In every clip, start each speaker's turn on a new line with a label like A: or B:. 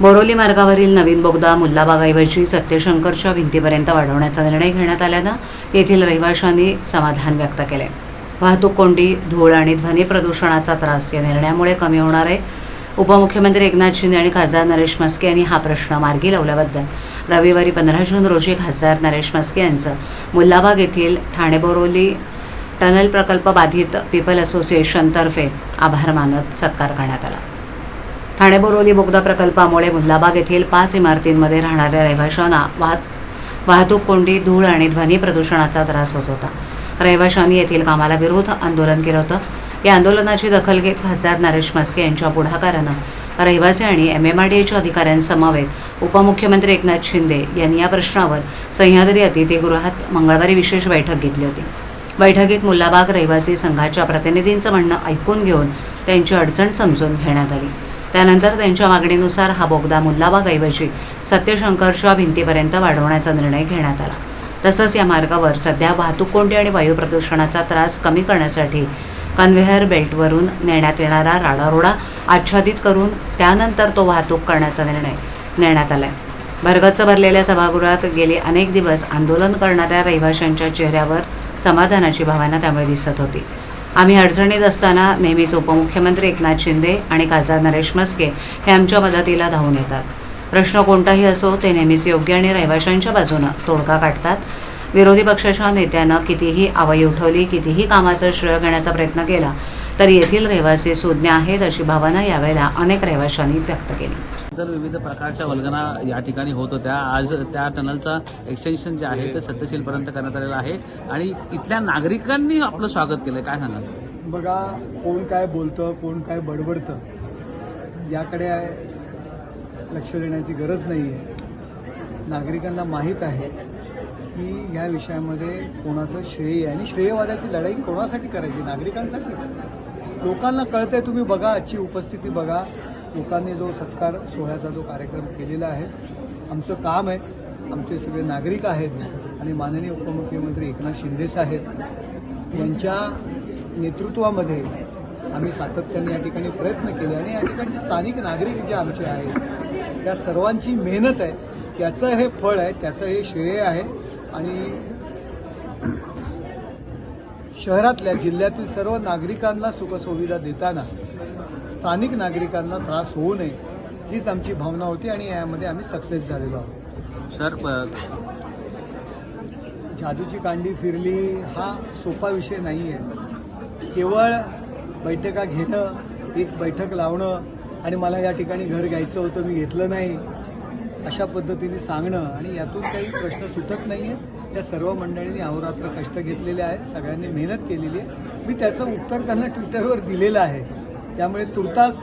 A: बोरोली मार्गावरील नवीन बोगदा मुल्लाबागाऐवजी सत्यशंकरच्या भिंतीपर्यंत वाढवण्याचा निर्णय घेण्यात आल्यानं येथील रहिवाशांनी समाधान व्यक्त केले वाहतूक कोंडी धूळ आणि ध्वनी प्रदूषणाचा त्रास या निर्णयामुळे कमी होणार आहे. उपमुख्यमंत्री एकनाथ शिंदे आणि खासदार नरेश मस्के यांनी हा प्रश्न मार्गी लावल्याबद्दल. रविवारी पंधरा जून रोजी खासदार नरेश मस्के यांचं मुल्लाबाग येथील ठाणे बोरोली टनल प्रकल्प बाधित पीपल असोसिएशनतर्फे आभार मानत सत्कार करण्यात आला. ठाणे बोरोली बोगदा प्रकल्पामुळे मुल्लाबाग येथील पाच इमारतींमध्ये राहणाऱ्या रहिवाशांना वाहत वाहतूक कोंडी धूळ आणि ध्वनी प्रदूषणाचा त्रास होत होता. रहिवाशांनी येथील कामाला विरोध आंदोलन केलं होतं. या आंदोलनाची दखल घेत खासदार नरेश म्हस्के यांच्या पुढाकारानं रहिवासी आणि एम एम आर डी एच्या अधिकाऱ्यांसमवेत उपमुख्यमंत्री एकनाथ शिंदे यांनी या प्रश्नावर सह्याद्री अतिथीगृहात मंगळवारी विशेष बैठक घेतली होती. बैठकीत मुल्लाबाग रहिवासी संघाच्या प्रतिनिधींचं म्हणणं ऐकून घेऊन त्यांची अडचण समजून घेण्यात आली. त्यानंतर त्यांच्या मागणीनुसार हा बोगदा मुल्लाबागऐवजी सत्यशंकरच्या भिंतीपर्यंत वाढवण्याचा निर्णय घेण्यात आला. तसंच या मार्गावर सध्या वाहतूक कोंडी आणि वायू प्रदूषणाचा त्रास कमी करण्यासाठी कन्व्हेअर बेल्टवरून नेण्यात येणारा राडारोडा आच्छादित करून त्यानंतर तो वाहतूक करण्याचा निर्णय नेण्यात आला आहे भरगच्च भरलेल्या सभागृहात गेले अनेक दिवस आंदोलन करणाऱ्या रहिवाशांच्या चेहऱ्यावर समाधानाची भावना त्यामुळे दिसत होती. आम्ही अडचणीत असताना नेहमीच उपमुख्यमंत्री एकनाथ शिंदे आणि खासदार नरेश मस्के हे आमच्या मदतीला धावून येतात. प्रश्न कोणताही असो ते नेहमीच योग्य आणि रहिवाशांच्या बाजूनं तोडगा काढतात. विरोधी पक्षाच्या नेत्यानं कितीही आवई उठवली कितीही कामाचं श्रेय घेण्याचा प्रयत्न केला तर येथील रहिवासी सुज्ञ आहेत अशी भावना यावेळेला अनेक रहिवाशांनी व्यक्त केली.
B: तर विविध प्रकारच्या वल्गना या ठिकाणी होत होत्या. आज त्या टनलचं एक्सटेन्शन जे आहे ते सत्यशीलपर्यंत करण्यात आलेलं आहे. आणि इथल्या नागरिकांनी आपलं स्वागत केलं काय सांगाल?
C: बघा कोण काय बोलतं कोण काय बडबडतं याकडे लक्ष देण्याची गरज नाही आहे नागरिकांना माहीत आहे की ह्या विषयामध्ये कोणाचं श्रेय आहे. आणि श्रेयवादाची लढाई कोणासाठी करायची? नागरिकांसाठी? लोकांना कळतंय तुम्ही बघा आजची उपस्थिती बघा. लोकांनी जो सत्कार सोहळ्याचा जो कार्यक्रम केलेला आहे आमचं काम आहे. आमचे सगळे नागरिक आहेत आणि माननीय उपमुख्यमंत्री एकनाथ शिंदे साहेब यांच्या नेतृत्वामध्ये आम्ही सातत्याने या ठिकाणी प्रयत्न केले आणि या ठिकाणचे स्थानिक नागरिक जे आमचे आहेत त्या सर्वांची मेहनत आहे. त्याचं हे फळ आहे त्याचं हे श्रेय आहे आणि शहरातल्या जिल्ह्यातील सर्व नागरिकांना सुखसुविधा देताना स्थानिक नागरिकांना त्रास होऊ नये हीच आमची भावना होती आणि यामध्ये आम्ही सक्सेस झालेलो आहोत.
B: सर
C: जादूची कांडी फिरली हा सोपा विषय नाही आहे केवळ बैठका घेणं एक बैठक लावणं आणि मला या ठिकाणी घर घ्यायचं होतं मी घेतलं नाही अशा पद्धतीने सांगणं आणि यातून काही प्रश्न सुटत नाही आहे त्या सर्व मंडळींनी अहोरात्र कष्ट घेतलेले आहेत सगळ्यांनी मेहनत केलेली आहे. मी त्याचं उत्तर त्यांना ट्विटरवर दिलेलं आहे. त्यामुळे तुर्तास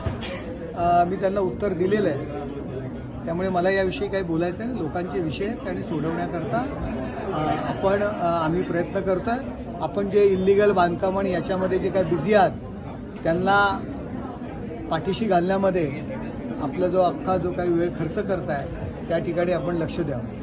C: मी त्यांना उत्तर दिलेलं आहे. त्यामुळे मला याविषयी काही बोलायचं नाही. लोकांचे विषय आहेत सोडवण्याकरता आपण आम्ही प्रयत्न करतो आहे आपण जे इल्लिगल बांधकाम आणि याच्यामध्ये जे काही बिझी आहात त्यांना पाठीशी घालण्यामध्ये आपला जो अख्खा जो काही वेळ खर्च करताय त्या ठिकाणी आपण लक्ष द्यावं.